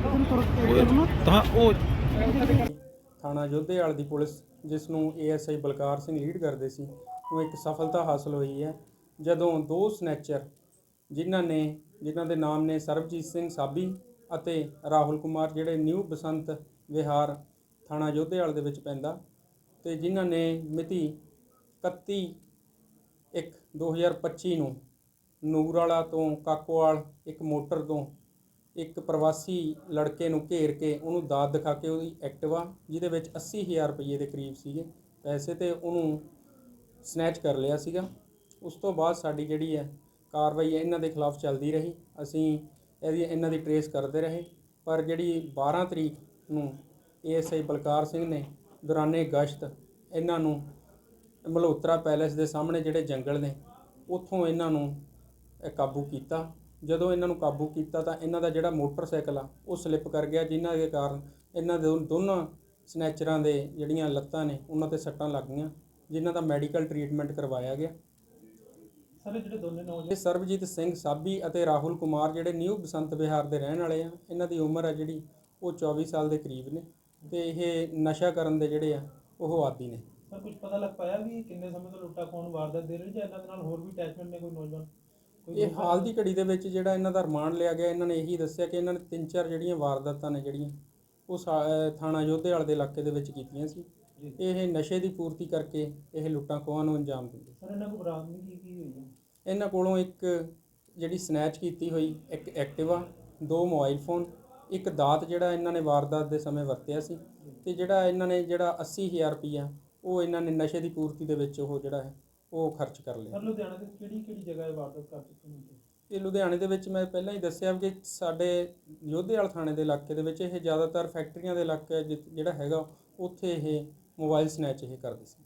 ਤਾਂ ਉਹ ਥਾਣਾ ਜੋਧੇਵਾਲ ਦੀ ਪੁਲਿਸ, ਜਿਸ ਨੂੰ ਏਐਸਆਈ ਬਲਕਾਰ ਸਿੰਘ ਲੀਡ ਕਰਦੇ ਸੀ ਨੂੰ ਇੱਕ ਸਫਲਤਾ ਹਾਸਲ ਹੋਈ ਹੈ। ਜਦੋਂ ਦੋ ਸਨੈਚਰ ਜਿਨ੍ਹਾਂ ਨੇ, ਜਿਨ੍ਹਾਂ ਦੇ ਨਾਮ ਨੇ ਸਰਬਜੀਤ ਸਿੰਘ ਸਾਬੀ ਅਤੇ ਰਾਹੁਲ ਕੁਮਾਰ, ਜਿਹੜੇ ਨਿਊ ਬਸੰਤ ਵਿਹਾਰ ਥਾਣਾ ਜੋਧੇਵਾਲ ਦੇ ਵਿੱਚ ਪੈਂਦਾ, ਤੇ ਜਿਨ੍ਹਾਂ ਨੇ ਮਿਤੀ 31 ਇੱਕ 2025 ਨੂੰ ਨੂਰ ਵਾਲਾ ਤੋਂ ਕਾਕੋਵਾਲ ਇੱਕ ਮੋਟਰ ਤੋਂ ਇੱਕ ਪ੍ਰਵਾਸੀ ਲੜਕੇ ਨੂੰ ਘੇਰ ਕੇ ਉਹਨੂੰ ਦਾਤ ਦਿਖਾ ਕੇ ਉਹਦੀ ਐਕਟਿਵਾ, ਜਿਹਦੇ ਵਿੱਚ 80000 ਰੁਪਏ ਦੇ ਕਰੀਬ ਸੀਗੇ। ਪੈਸੇ ਤੇ ਉਹਨੂੰ ਸਨੈਚ ਕਰ ਲਿਆ ਸੀਗਾ। ਉਸ ਤੋਂ ਬਾਅਦ ਸਾਡੀ ਜਿਹੜੀ ਹੈ ਕਾਰਵਾਈ ਹੈ, ਇਹਨਾਂ ਦੇ ਖਿਲਾਫ ਚੱਲਦੀ ਰਹੀ। ਅਸੀਂ ਇਹਦੀ, ਇਹਨਾਂ ਦੀ ਟਰੇਸ ਕਰਦੇ ਰਹੇ। ਪਰ ਜਿਹੜੀ 12 ਤਰੀਕ ਨੂੰ ਏਐਸਆਈ ਬਲਕਾਰ ਸਿੰਘ ਨੇ ਦੌਰਾਨੇ ਗਸ਼ਤ ਇਹਨਾਂ ਨੂੰ ਮਲਹੋਤਰਾ ਪੈਲੇਸ ਦੇ ਸਾਹਮਣੇ ਜਿਹੜੇ ਜੰਗਲ ਨੇ, ਉੱਥੋਂ ਇਹਨਾਂ ਨੂੰ ਕਾਬੂ ਕੀਤਾ। ਜਦੋਂ ਇਹਨਾਂ ਨੂੰ ਕਾਬੂ ਕੀਤਾ ਤਾਂ ਇਹਨਾਂ ਦਾ ਜਿਹੜਾ ਮੋਟਰਸਾਈਕਲ ਆ ਉਹ ਸਲਿੱਪ ਕਰ ਗਿਆ ਜਿਨ੍ਹਾਂ ਦੇ ਕਾਰਨ ਇਹਨਾਂ ਦੇ ਦੋਨਾਂ ਸਨੈਚਰਾਂ ਦੇ ਜਿਹੜੀਆਂ ਲੱਤਾਂ ਨੇ ਉਹਨਾਂ ਤੇ ਸੱਟਾਂ ਲੱਗ ਗਈਆਂ ਜਿਨ੍ਹਾਂ ਦਾ ਮੈਡੀਕਲ ਟਰੀਟਮੈਂਟ ਕਰਵਾਇਆ ਗਿਆ। ਸਰ ਜਿਹੜੇ ਦੋਨੇ ਨੌਜਵਾਨ ਇਹ ਸਰਬਜੀਤ ਸਿੰਘ ਸਾਬੀ ਅਤੇ ਰਾਹੁਲ ਕੁਮਾਰ ਜਿਹੜੇ ਨਿਊ ਬਸੰਤ ਵਿਹਾਰ ਦੇ ਰਹਿਣ ਵਾਲੇ ਆ ਇਹਨਾਂ ਦੀ ਉਮਰ ਆ ਜਿਹੜੀ ਉਹ 24 ਸਾਲ ਦੇ ਕਰੀਬ ਨੇ ਤੇ ਇਹ ਨਸ਼ਾ ਕਰਨ ਦੇ ਜਿਹੜੇ ਆ ਉਹ ਆਦੀ ਨੇ। ਸਰ ਕੁਝ ਪਤਾ ਲੱਗ ਪਾਇਆ ਵੀ ਕਿੰਨੇ ਸਮੇਂ ਤੋਂ ਲੁੱਟਾ ਖੋਣ ਵਾਰਦਾਤ ਦੇ ਰਹੇ ਜਾਂ ਇਹਨਾਂ ਦੇ ਨਾਲ ਹੋਰ ਵੀ ਅਟੈਚਮੈਂਟ ਨੇ ਕੋਈ ਨੌਜਵਾਨ? ਇਹ ਹਾਲ ਦੀ ਘੜੀ ਦੇ ਵਿੱਚ ਜਿਹੜਾ ਇਹਨਾਂ ਦਾ ਰਿਮਾਂਡ ਲਿਆ ਗਿਆ ਇਹਨਾਂ ਨੇ ਇਹੀ ਦੱਸਿਆ ਕਿ ਇਹਨਾਂ ਨੇ ਤਿੰਨ ਚਾਰ ਜਿਹੜੀਆਂ ਵਾਰਦਾਤਾਂ ਨੇ ਜਿਹੜੀਆਂ ਉਹ ਸਾ- ਅਹ ਥਾਣਾ ਯੋਧੇਵਾਲ ਦੇ ਇਲਾਕੇ ਦੇ ਵਿੱਚ ਕੀਤੀਆਂ ਸੀ। ਇਹ ਨਸ਼ੇ ਦੀ ਪੂਰਤੀ ਕਰਕੇ ਇਹ ਲੁੱਟਾਂ ਖੋਹਾਂ ਨੂੰ ਅੰਜਾਮ ਦਿੰਦੇ ਸਰ ਇਹਨਾਂ ਕੋਲ ਬਰਾਮਦਗੀ ਕੀ ਕੀ ਹੋਈ ਹੈ? ਇਹਨਾਂ ਕੋਲੋਂ ਇੱਕ ਜਿਹੜੀ ਸਨੈਚ ਕੀਤੀ ਹੋਈ ਇੱਕ ਐਕਟਿਵਾ ਦੋ ਮੋਬਾਈਲ ਫੋਨ ਇੱਕ ਦਾਤ ਜਿਹੜਾ ਇਹਨਾਂ ਨੇ ਵਾਰਦਾਤ ਦੇ ਸਮੇਂ ਵਰਤਿਆ ਸੀ ਤੇ ਜਿਹੜਾ ਇਹਨਾਂ ਨੇ ਜਿਹੜਾ 80000 ਰੁਪਈਆ ਉਹ ਇਹਨਾਂ ਨੇ ਨਸ਼ੇ ਦੀ ਪੂਰਤੀ ਦੇ ਵਿੱਚ ਉਹ ਜਿਹੜਾ ਹੈ ਉਹ ਖਰਚ ਕਰ ਲਿਆ ਸਰ ਲੁਧਿਆਣਾ ਦੇ ਕਿਹੜੀ ਕਿਹੜੀ ਜਗ੍ਹਾ ਇਹ ਵਾਰਦਾਤ ਕਰ ਚੁੱਕੇ ਨੇ? ਇਹ ਲੁਧਿਆਣੇ ਦੇ ਵਿੱਚ ਮੈਂ ਪਹਿਲਾਂ ਹੀ ਦੱਸਿਆ ਕਿ ਸਾਡੇ ਯੋਧੇਵਾਲ ਥਾਣੇ ਦੇ ਇਲਾਕੇ ਦੇ ਵਿੱਚ ਇਹ ਜ਼ਿਆਦਾਤਰ ਫੈਕਟਰੀਆਂ ਦੇ ਇਲਾਕੇ ਜਿ- ਜਿਹੜਾ ਹੈਗਾ ਉੱਥੇ ਇਹ ਮੋਬਾਈਲ ਸਨੈਚ ਇਹ ਕਰਦੇ ਸੀ